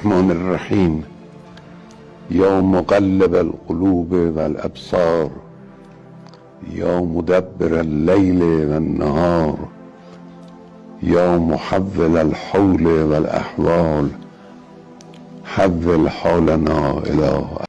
الرحمن الرحيم. يوم مقلب القلوب والأبصار. يوم مدبر الليل والنهار. يوم محول الحول والأحوال.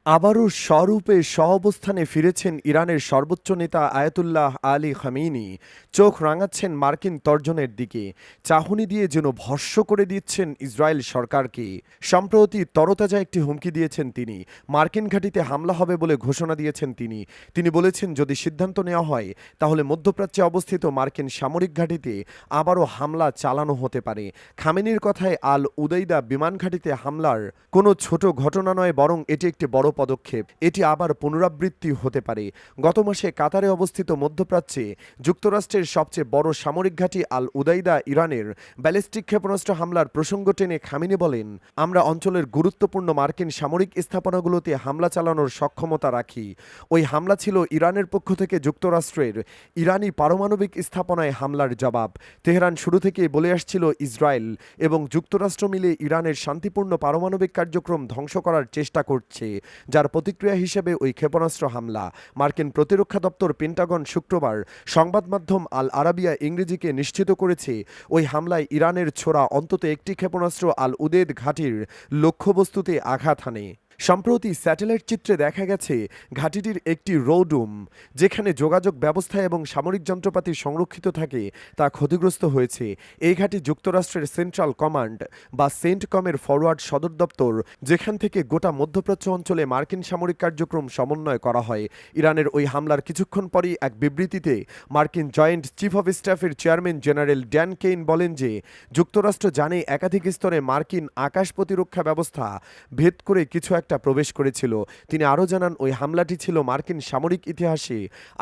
আবারও স্বরূপে সহাবস্থানে ফিরেছেন ইরানের সর্বোচ্চ নেতা আয়াতুল্লাহ আলী খামিনি। চোখ রাঙাচ্ছেন মার্কিন তর্জনের দিকে। চাহনি দিয়ে যেন ভস্য করে দিচ্ছেন ইসরায়েল সরকারকে। সম্প্রতি তরতাজা একটি হুমকি দিয়েছেন তিনি। মার্কিন ঘাঁটিতে হামলা হবে বলে ঘোষণা দিয়েছেন তিনি। তিনি বলেছেন, যদি সিদ্ধান্ত নেওয়া হয়, তাহলে মধ্যপ্রাচ্যে অবস্থিত মার্কিন সামরিক ঘাঁটিতে আবারও হামলা চালানো হতে পারে। খামেনির কথায় আল উদৈদা বিমান ঘাঁটিতে হামলার কোনো ছোট ঘটনা নয়, বরং এটি একটি বড় পদক্ষেপ। এটি আবার পুনরাবৃত্তি হতে পারে। গত মাসে কাতারে অবস্থিত মধ্যপ্রাচ্যে যুক্তরাষ্ট্রের সবচেয়ে বড় সামরিক ঘাঁটি আল উদাইদা ইরানের ব্যালিস্টিক ক্ষেপণাস্ত্র হামলার প্রসঙ্গ টেনে খামিনি বলেন, আমরা অঞ্চলের গুরুত্বপূর্ণ মার্কিন সামরিক স্থাপনাগুলোতে হামলা চালানোর সক্ষমতা রাখি। ওই হামলা ছিল ইরানের পক্ষ থেকে যুক্তরাষ্ট্রের ইরানি পারমাণবিক স্থাপনায় হামলার জবাব। তেহরান শুরু থেকেই বলে আসছিল ইসরায়েল এবং যুক্তরাষ্ট্র মিলে ইরানের শান্তিপূর্ণ পারমাণবিক কার্যক্রম ধ্বংস করার চেষ্টা করছে, যার প্রতিক্রিয়া হিসেবে ওই ক্ষেপণাস্ত্র হামলা। মার্কিন প্রতিরক্ষা দপ্তর পেন্টাগন শুক্রবার সংবাদ মাধ্যম আল আরাবিয়া ইংরেজিকে নিশ্চিত করেছে, ওই হামলায় ইরানের ছোড়া অন্তত একটি ক্ষেপণাস্ত্র আল উদেদ ঘাটির লক্ষ্যবস্তুতে আঘাত হানে। সম্প্রতি স্যাটেলাইট চিত্রে দেখা গেছে ঘাঁটিটির একটি রোডুম, যেখানে যোগাযোগ ব্যবস্থা এবং সামরিক যন্ত্রপাতি সংরক্ষিত থাকে তা ক্ষতিগ্রস্ত হয়েছে। এই ঘাঁটি যুক্তরাষ্ট্রের সেন্ট্রাল কমান্ড বা সেন্টকমের ফরওয়ার্ড সদর দপ্তর, যেখান থেকে গোটা মধ্যপ্রাচ্য অঞ্চলে মার্কিন সামরিক কার্যক্রম সমন্বয় করা হয়। ইরানের ওই হামলার কিছুক্ষণ পরই এক বিবৃতিতে মার্কিন জয়েন্ট চিফ অফ স্টাফের চেয়ারম্যান জেনারেল ড্যান কেইন বলেন যে, যুক্তরাষ্ট্র জানে একাধিক স্তরে মার্কিন আকাশ প্রতিরক্ষা ব্যবস্থা ভেদ করে কিছু একটা প্রবেশ করেছিল। তিনি আরও জানান, ওই হামলাটি ছিল মার্কিন সামরিক ইতিহাসে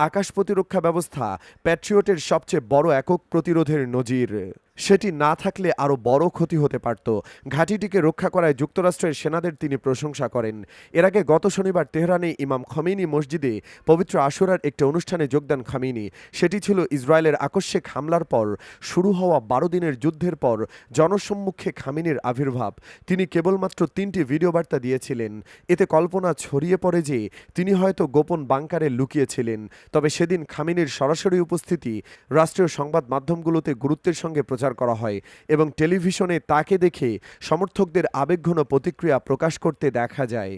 আকাশ প্রতিরক্ষা ব্যবস্থা, প্যাট্রিয়টের সবচেয়ে বড় একক প্রতিরোধের নজির। সেটি না থাকলে আরও বড় ক্ষতি হতে পারত। ঘাঁটিটিকে রক্ষা করায় যুক্তরাষ্ট্রের সেনাদের তিনি প্রশংসা করেন। এর আগে গত শনিবার তেহরানে ইমাম খমিনি মসজিদে পবিত্র আশুরার একটি অনুষ্ঠানে যোগদান খামিনি। সেটি ছিল ইসরায়েলের আকস্মিক হামলার পর, শুরু হওয়া বারো দিনের যুদ্ধের পর জনসম্মুখে খামিনির আবির্ভাব। তিনি কেবলমাত্র তিনটি ভিডিও বার্তা দিয়েছিলেন। এতে কল্পনা ছড়িয়ে পড়ে যে, তিনি হয়তো গোপন বাংকারে লুকিয়েছিলেন। তবে সেদিন খামিনির সরাসরি উপস্থিতি রাষ্ট্রীয় সংবাদ মাধ্যমগুলোতে গুরুত্বের সঙ্গে প্রচার করা হয় এবং টেলিভিশনে তাকে দেখে সমর্থকদের আবেগঘন প্রতিক্রিয়া প্রকাশ করতে দেখা যায়।